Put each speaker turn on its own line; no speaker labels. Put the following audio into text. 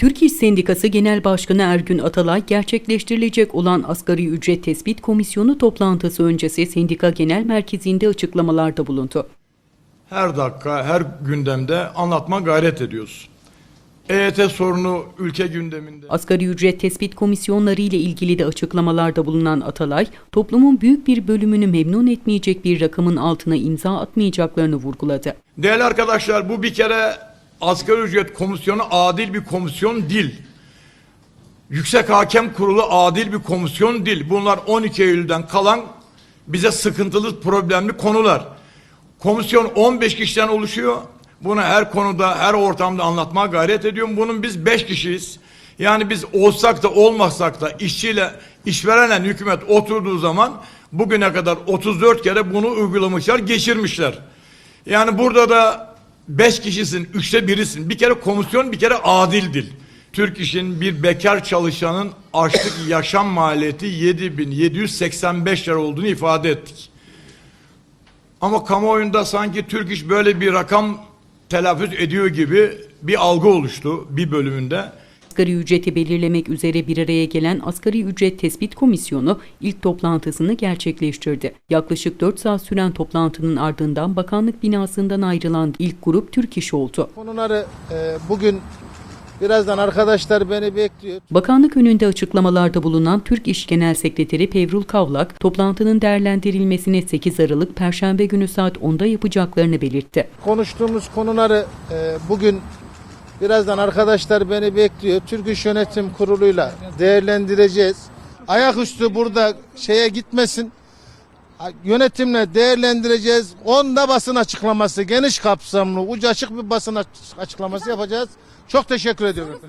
Türk İş Sendikası Genel Başkanı Ergün Atalay gerçekleştirilecek olan asgari ücret tespit komisyonu toplantısı öncesi sendika genel merkezinde açıklamalarda bulundu.
her dakika, her gündemde anlatma gayret ediyoruz. EYT sorunu ülke gündeminde.
Asgari ücret tespit komisyonları ile ilgili de açıklamalarda bulunan Atalay, toplumun büyük bir bölümünü memnun etmeyecek bir rakamın altına imza atmayacaklarını vurguladı.
Değerli arkadaşlar bu bir kere asgari ücret komisyonu adil bir komisyon değil. Yüksek Hakem Kurulu adil bir komisyon değil. Bunlar 12 Eylül'den kalan bize sıkıntılı, problemli konular. Komisyon 15 kişiden oluşuyor. Bunu her konuda, her ortamda anlatmaya gayret ediyorum. Bunun biz 5 kişiyiz. Yani biz olsak da olmasak da işçiyle, işverenle hükümet oturduğu zaman bugüne kadar 34 kere bunu uygulamışlar, geçirmişler. Yani burada da beş kişisin, üçte birisin. Bir kere komisyon bir kere adil değil. Türk İş'in bir bekar çalışanın açlık yaşam maliyeti 7785 lira olduğunu ifade ettik. Ama kamuoyunda sanki Türk İş böyle bir rakam telaffuz ediyor gibi bir algı oluştu bir bölümünde.
Asgari ücreti belirlemek üzere bir araya gelen Asgari Ücret Tespit Komisyonu ilk toplantısını gerçekleştirdi. Yaklaşık 4 saat süren toplantının ardından bakanlık binasından ayrılan ilk grup Türk İş oldu.
Konuları e, bugün birazdan arkadaşlar beni bekliyor.
Bakanlık önünde açıklamalarda bulunan Türk İş Genel Sekreteri Pevrul Kavlak, toplantının değerlendirilmesini 8 Aralık Perşembe günü saat 10'da yapacaklarını belirtti.
Konuştuğumuz konuları e, bugün birazdan arkadaşlar beni bekliyor. Türk İş Yönetim Kurulu'yla değerlendireceğiz. Ayaküstü burada şeye gitmesin. Yönetimle değerlendireceğiz. Onda basın açıklaması, geniş kapsamlı, ucu açık bir basın açıklaması yapacağız. Çok teşekkür ediyorum.